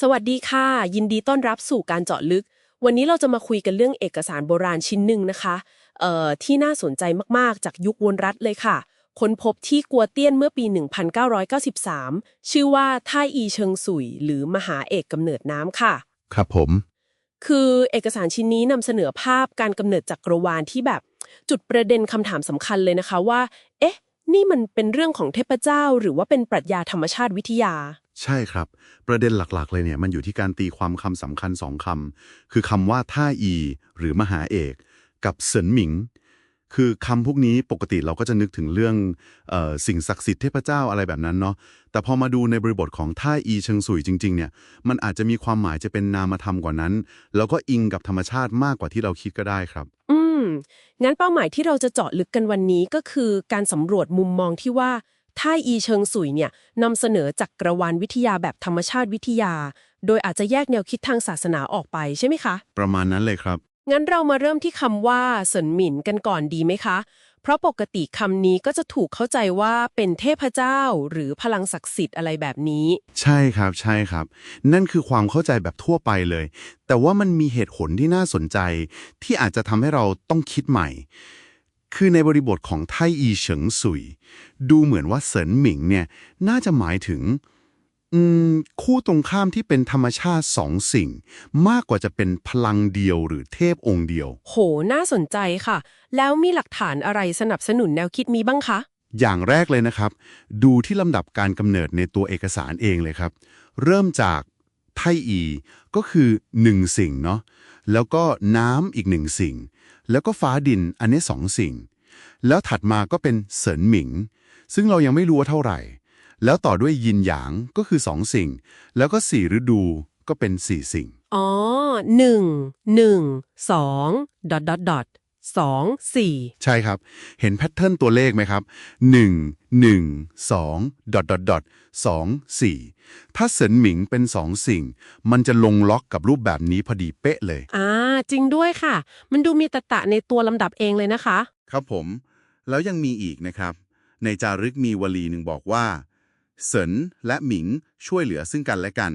สวัสดีค่ะ ยินดีต้อนรับสู่การเจาะลึก วันนี้เราจะมาคุยกันเรื่องเอกสารโบราณชิ้นหนึ่งนะคะเอ่อที่น่าสนใจมากๆ จากยุควนรัฐเลยค่ะ ค้นพบที่กัวเตี้ยนเมื่อปี 1993 ชื่อว่าท่าอีเชิงสุย หรือมหาเอกกำเนิดน้ำค่ะ ครับผม คือเอกสารชิ้นนี้นำเสนอภาพการกำเนิดจักรวาลที่แบบจุดประเด็นคำถามสำคัญเลยนะคะว่า เอ๊ะ นี่มันเป็นเรื่องของเทพเจ้า หรือว่าเป็นปรัชญาธรรมชาติวิทยา ใช่ครับ ประเด็นหลักๆ เลยเนี่ยมันอยู่ที่การตีความคำสำคัญสองคำคือคำว่าท่าอี หรือมหาเอก กับเสินหมิง คือคำพวกนี้ปกติเราก็จะนึกถึงเรื่องออสิ่งศักดิ์สิทธิ์เทพเจ้าอะไรแบบนั้นเนาะแต่พอมาดูในบริบทของท่าอีเชิงสุยจริง ๆ เนี่ย มันอาจจะมีความหมายจะเป็นนามธรรมกว่านั้น แล้วก็อิงกับธรรมชาติมากกว่าที่เราคิดก็ได้ครับ อืมงั้นเป้าหมายที่เราจะเจาะลึกกันวันนี้ก็คือการสำรวจมุมมองที่ว่า ท่าอีเชิงสุยเนี่ยนำเสนอจักรวาลวิทยาแบบธรรมชาติวิทยา โดยอาจจะแยกแนวคิดทางศาสนาออกไปใช่ไหมคะ ประมาณนั้นเลยครับ งั้นเรามาเริ่มที่คำว่าเสินหมินกันก่อนดีไหมคะ เพราะปกติคำนี้ก็จะถูกเข้าใจว่าเป็นเทพเจ้า หรือพลังศักดิ์สิทธิ์อะไรแบบนี้ ใช่ครับใช่ครับ นั่นคือความเข้าใจแบบทั่วไปเลย แต่ว่ามันมีเหตุผลที่น่าสนใจ ที่อาจจะทำให้เราต้องคิดใหม่ คือในบริบทของไทอีเฉิงสุย ดูเหมือนว่าเสินหมิงเนี่ยน่าจะหมายถึงอืมคู่ตรงข้ามที่เป็นธรรมชาติสองสิ่ง มากกว่าจะเป็นพลังเดียวหรือเทพองค์เดียว โห น่าสนใจค่ะ แล้วมีหลักฐานอะไรสนับสนุนแนวคิดมีบ้างคะ อย่างแรกเลยนะครับ ดูที่ลำดับการกำเนิดในตัวเอกสารเองเลยครับ เริ่มจากไทอี ก็คือหนึ่งสิ่งเนาะแล้วก็น้ำอีกหนึ่งสิ่ง แล้วก็ฟ้าดินอันนี้สองสิ่ง แล้วถัดมาก็เป็นเสินหมิง ซึ่งเรายังไม่รู้ว่าเท่าไหร่ แล้วต่อด้วยยินหยางก็คือสองสิ่ง แล้วก็สี่ฤดูก็เป็นสี่สิ่ง อ๋อหนึ่งหนึ่งสองดอทดอทดอท สองสี่ใช่ครับ เห็นแพทเทิร์นตัวเลขไหมครับ 1 1 2ดอทดอทดอท2 4 ถ้าเสินหมิงเป็น 2 สิ่ง มันจะลงล็อกกับรูปแบบนี้พอดีเป๊ะเลย อ่า จริงด้วยค่ะ มันดูมีตะตะในตัวลำดับเองเลยนะคะ ครับผม แล้วยังมีอีกนะครับ ในจารึกมีวลีหนึ่งบอกว่า เสินและหมิงช่วยเหลือซึ่งกันและกัน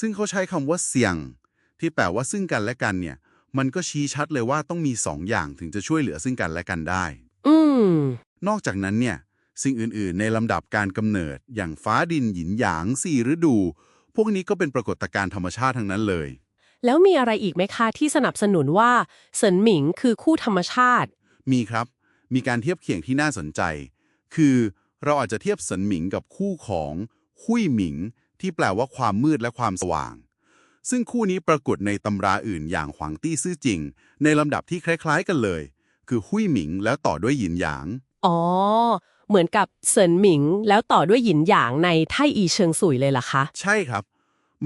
ซึ่งเขาใช้คำว่าเสียง ที่แปลว่าซึ่งกันและกันเนี่ย มันก็ชี้ชัดเลยว่าต้องมีสองอย่างถึงจะช่วยเหลือซึ่งกันและกันได้ อืม นอกจากนั้นเนี่ย สิ่งอื่นๆ ในลำดับการกำเนิด อย่างฟ้าดินหยินหยางสี่ฤดู พวกนี้ก็เป็นปรากฏการณ์ธรรมชาติทั้งนั้นเลย แล้วมีอะไรอีกไหมคะที่สนับสนุนว่าเสินหมิงคือคู่ธรรมชาติ มีครับ มีการเทียบเคียงที่น่าสนใจ คือเราอาจจะเทียบเสินหมิงกับคู่ของหุยหมิง ที่แปลว่าความมืดและความสว่าง ซึ่งคู่นี้ปรากฏในตำราอื่นอย่างหวางตี้ซื่อจริง ในลำดับที่คล้าย ๆ กันเลย คือหุยหมิงแล้วต่อด้วยหยินหยาง อ๋อ เหมือนกับเสินหมิงแล้วต่อด้วยหยินหยางในไทอีเชิงสุยเลยล่ะคะ ใช่ครับ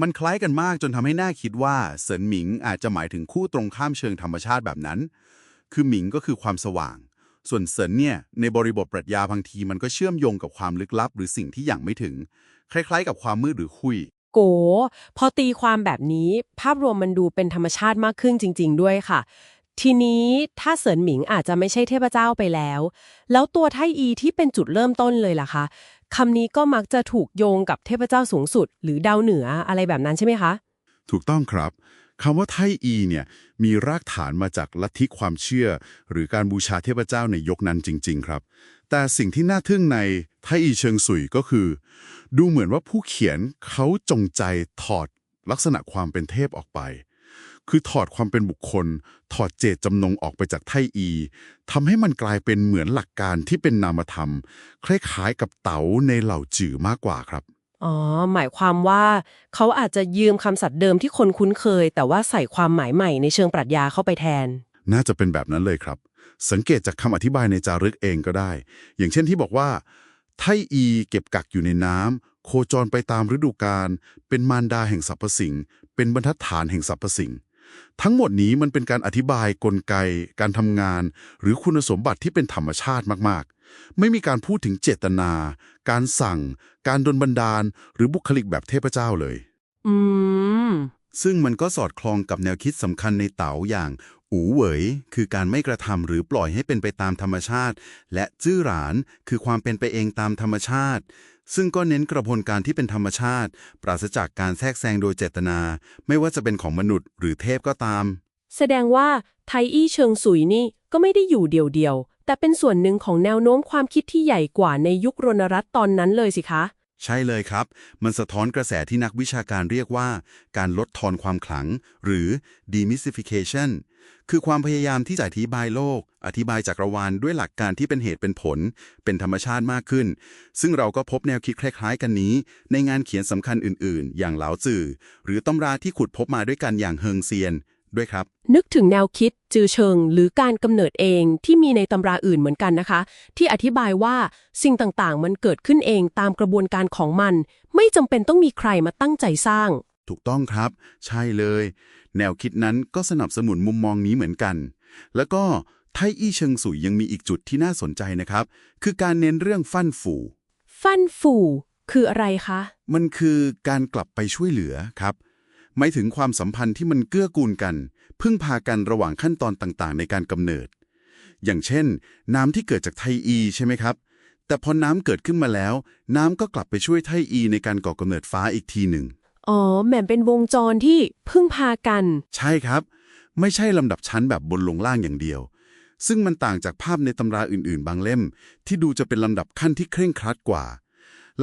มันคล้ายกันมากจนทำให้น่าคิดว่าเสินหมิงอาจจะหมายถึงคู่ตรงข้ามเชิงธรรมชาติแบบนั้น คือหมิงก็คือความสว่าง ส่วนเสินเนี่ยในบริบทปรัชญาบางทีมันก็เชื่อมโยงกับความลึกลับ หรือสิ่งที่ยังไม่ถึง คล้าย ๆ กับความมืดหรือคุย โก พอตีความแบบนี้ภาพรวมมันดูเป็นธรรมชาติมากขึ้นจริง ๆ ด้วยค่ะ ทีนี้ถ้าเสินหมิงอาจจะไม่ใช่เทพเจ้าไปแล้ว แล้วตัวไทอีที่เป็นจุดเริ่มต้นเลยล่ะคะคำนี้ก็มักจะถูกโยงกับเทพเจ้าสูงสุด หรือดาวเหนืออะไรแบบนั้นใช่ไหมคะ ถูกต้องครับ คำว่าไทอีเนี่ยมีรากฐานมาจากลัทธิความเชื่อ หรือการบูชาเทพเจ้าในยกนั้นจริง ๆ ครับ แต่สิ่งที่น่าทึ่งในไทอีเชิงสุยก็คือ ดูเหมือนว่าผู้เขียนเขาจงใจถอดลักษณะความเป็นเทพออกไป คือถอดความเป็นบุคคล ถอดเจตจำนงออกไปจากไทอีทำให้มันกลายเป็นเหมือนหลักการที่เป็นนามธรรม คล้ายๆกับเต๋าในเหล่าจื่อมากกว่าครับ อ๋อ หมายความว่าเขาอาจจะยืมคำศัพท์เดิมที่คนคุ้นเคย แต่ว่าใส่ความหมายใหม่ในเชิงปรัชญาเข้าไปแทน น่าจะเป็นแบบนั้นเลยครับ สังเกตจากคำอธิบายในจารึกเองก็ได้ อย่างเช่นที่บอกว่า ไทอีเก็บกักอยู่ในน้ำโคจรไปตามฤดูกาลเป็นมารดาแห่งสรรพสิ่ง เป็นบรรทัดฐานแห่งสรรพสิ่ง ทั้งหมดนี้มันเป็นการอธิบายกลไก การทำงาน หรือคุณสมบัติที่เป็นธรรมชาติมากๆ ไม่มีการพูดถึงเจตนา การสั่ง การดลบันดาล หรือบุคลิกแบบเทพเจ้าเลย อืม ซึ่งมันก็สอดคล้องกับแนวคิดสำคัญในเต๋าอย่าง อูเหวย คือการไม่กระทำหรือปล่อยให้เป็นไปตามธรรมชาติ และจื้อหราน คือความเป็นไปเองตามธรรมชาติ ซึ่งก็เน้นกระบวนการที่เป็นธรรมชาติ ปราศจากการแทรกแซงโดยเจตนา ไม่ว่าจะเป็นของมนุษย์หรือเทพก็ตาม แสดงว่าไทอี้เชิงสุยนี่ก็ไม่ได้อยู่เดียวๆ แต่เป็นส่วนหนึ่งของแนวโน้มความคิดที่ใหญ่กว่าในยุครณรัตน์ตอนนั้นเลยสิคะ ใช่เลยครับ มันสะท้อนกระแสที่นักวิชาการเรียกว่า การลดทอนความขลัง หรือ demystification คือความพยายามที่จะอธิบายโลก อธิบายจักรวาลด้วยหลักการที่เป็นเหตุเป็นผล เป็นธรรมชาติมากขึ้น ซึ่งเราก็พบแนวคิดคล้ายๆ กันนี้ ในงานเขียนสำคัญอื่นๆ อย่างเหลาจื่อ หรือตำราที่ขุดพบมาด้วยกันอย่างเฮิงเซียน ด้วยครับ นึกถึงแนวคิดจือเชิง หรือการกำเนิดเองที่มีในตำราอื่นเหมือนกันนะคะ ที่อธิบายว่าสิ่งต่างๆ มันเกิดขึ้นเองตามกระบวนการของมัน ไม่จำเป็นต้องมีใครมาตั้งใจสร้าง ถูกต้องครับ ใช่เลย แนวคิดนั้นก็สนับสนุนมุมมองนี้เหมือนกัน แล้วก็ไทอี้เชิงสุยยังมีอีกจุดที่น่าสนใจนะครับ คือการเน้นเรื่องฟั่นฝูฟันฟูคืออะไรคะ มันคือการกลับไปช่วยเหลือครับ หมายถึงความสัมพันธ์ที่มันเกื้อกูลกัน พึ่งพากันระหว่างขั้นตอนต่างๆ ในการกำเนิด อย่างเช่น น้ำที่เกิดจากไทอีใช่ไหมครับ แต่พอน้ำเกิดขึ้นมาแล้ว น้ำก็กลับไปช่วยไทอีในการก่อกำเนิดฟ้าอีกทีหนึ่งอ๋อแหม่มเป็นวงจรที่พึ่งพากัน ใช่ครับ ไม่ใช่ลำดับชั้นแบบบนลงล่างอย่างเดียว ซึ่งมันต่างจากภาพในตำราอื่นๆ บางเล่ม ที่ดูจะเป็นลำดับขั้นที่เคร่งครัดกว่า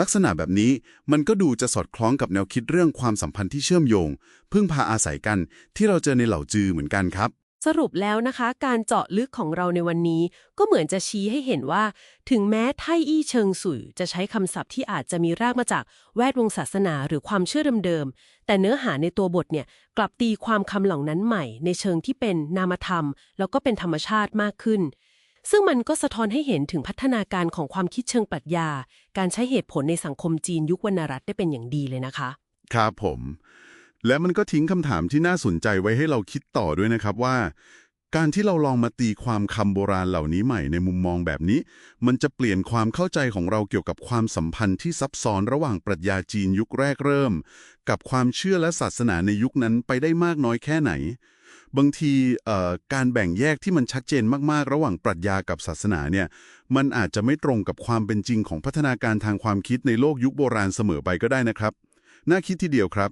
ลักษณะแบบนี้มันก็ดูจะสอดคล้องกับแนวคิดเรื่องความสัมพันธ์ที่เชื่อมโยง พึ่งพาอาศัยกันที่เราเจอในเหล่าจือเหมือนกันครับ สรุปแล้วนะคะ การเจาะลึกของเราในวันนี้ ก็เหมือนจะชี้ให้เห็นว่า ถึงแม้ไทอี้เชิงสุยจะใช้คำศัพท์ที่อาจจะมีรากมาจากแวดวงศาสนาหรือความเชื่อเดิมๆแต่เนื้อหาในตัวบทเนี่ยกลับตีความคำเหล่านั้นใหม่ ในเชิงที่เป็นนามธรรม แล้วก็เป็นธรรมชาติมากขึ้น ซึ่งมันก็สะท้อนให้เห็นถึงพัฒนาการของความคิดเชิงปรัชญา การใช้เหตุผลในสังคมจีนยุควรรณรัตน์ได้เป็นอย่างดีเลยนะคะ ครับผม และมันก็ทิ้งคำถามที่น่าสนใจไว้ให้เราคิดต่อด้วยนะครับว่า การที่เราลองมาตีความคำโบราณเหล่านี้ใหม่ในมุมมองแบบนี้ มันจะเปลี่ยนความเข้าใจของเราเกี่ยวกับความสัมพันธ์ที่ซับซ้อนระหว่างปรัชญาจีนยุคแรกเริ่ม กับความเชื่อและศาสนาในยุคนั้นไปได้มากน้อยแค่ไหน บางทีการแบ่งแยกที่มันชัดเจนมากๆ ระหว่างปรัชญากับศาสนาเนี่ยมันอาจจะไม่ตรงกับความเป็นจริงของพัฒนาการทางความคิดในโลกยุคโบราณเสมอไปก็ได้นะครับ น่าคิดทีเดียวครับ